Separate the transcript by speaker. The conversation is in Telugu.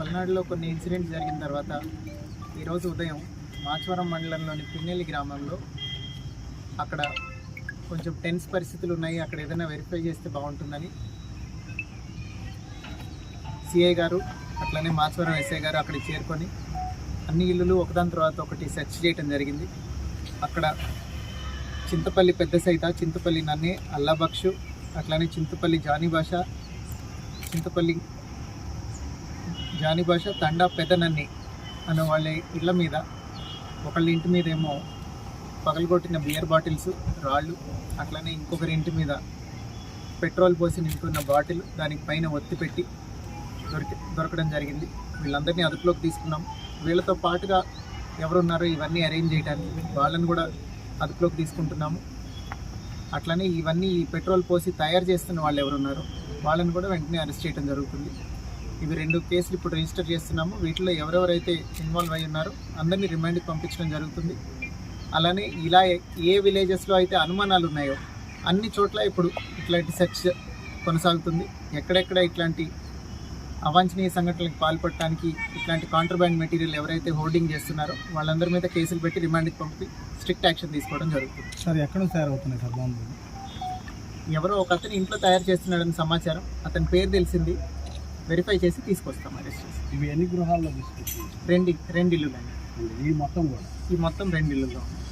Speaker 1: పల్నాడులో కొన్ని ఇన్సిడెంట్స్ జరిగిన తర్వాత ఈరోజు ఉదయం మాచవరం మండలంలోని పిన్నెల్లి గ్రామంలో అక్కడ కొంచెం టెన్స్ పరిస్థితులు ఉన్నాయి. అక్కడ ఏదైనా వెరిఫై చేస్తే బాగుంటుందని సిఐ గారు అట్లనే మాచవరం ఎస్ఐ గారు అక్కడికి చేరుకొని అన్ని ఇల్లులు ఒకదాని తర్వాత ఒకటి సెర్చ్ చేయడం జరిగింది. అక్కడ చింతపల్లి పెద్ద సైత చింతపల్లి నన్నే అల్లాబక్షు అట్లానే చింతపల్లి జానీ భాష చింతపల్లి జాని భాష తండా పెదనన్ని అనే వాళ్ళ ఇళ్ళ మీద. ఒకళ్ళ ఇంటి మీద ఏమో పగలగొట్టిన బియర్ బాటిల్స్ రాళ్ళు అట్లనే ఇంకొకరి ఇంటి మీద పెట్రోల్ పోసి నింపుకున్న బాటిల్ దానికి పైన ఒత్తి పెట్టి దొరికి దొరకడం జరిగింది. వీళ్ళందరినీ అదుపులోకి తీసుకున్నాం. వీళ్ళతో పాటుగా ఎవరున్నారో ఇవన్నీ అరేంజ్ చేయడానికి వాళ్ళని కూడా అదుపులోకి తీసుకుంటున్నాము. అట్లనే ఇవన్నీ ఈ పెట్రోల్ పోసి తయారు చేస్తున్న వాళ్ళు ఎవరున్నారో వాళ్ళని కూడా వెంటనే అరెస్ట్ చేయడం జరుగుతుంది. ఇవి రెండు కేసులు ఇప్పుడు రిజిస్టర్ చేస్తున్నాము. వీటిలో ఎవరెవరైతే ఇన్వాల్వ్ అయి ఉన్నారో అందరినీ రిమాండ్కి పంపించడం జరుగుతుంది. అలానే ఇలా ఏ- విలేజెస్లో అయితే అనుమానాలు ఉన్నాయో అన్ని చోట్ల ఇప్పుడు ఇట్లాంటి సెర్చ్ కొనసాగుతుంది. ఎక్కడెక్కడ ఇట్లాంటి అవాంఛనీయ సంఘటనలకు పాల్పడటానికి ఇట్లాంటి కాంట్రబ్యాండ్ మెటీరియల్ ఎవరైతే హోర్డింగ్ చేస్తున్నారో వాళ్ళందరి మీద కేసులు పెట్టి రిమాండ్కి పంపి స్ట్రిక్ట్ యాక్షన్ తీసుకోవడం జరుగుతుంది.
Speaker 2: సార్ ఎక్కడ తయారవుతున్నాయి సార్ బాంబులు?
Speaker 1: ఎవరో ఒక అతను ఇంట్లో తయారు చేస్తున్నాడని సమాచారం. అతని పేరు తెలిసింది. వెరిఫై చేసి తీసుకొస్తాం అరెస్ట్ చేసి.
Speaker 2: ఇవి ఎన్ని గృహాల్లో
Speaker 1: రెండు రెండు ఇల్లు
Speaker 2: ఈ మొత్తం కూడా?
Speaker 1: ఈ మొత్తం రెండు ఇల్లులో ఉన్నాయి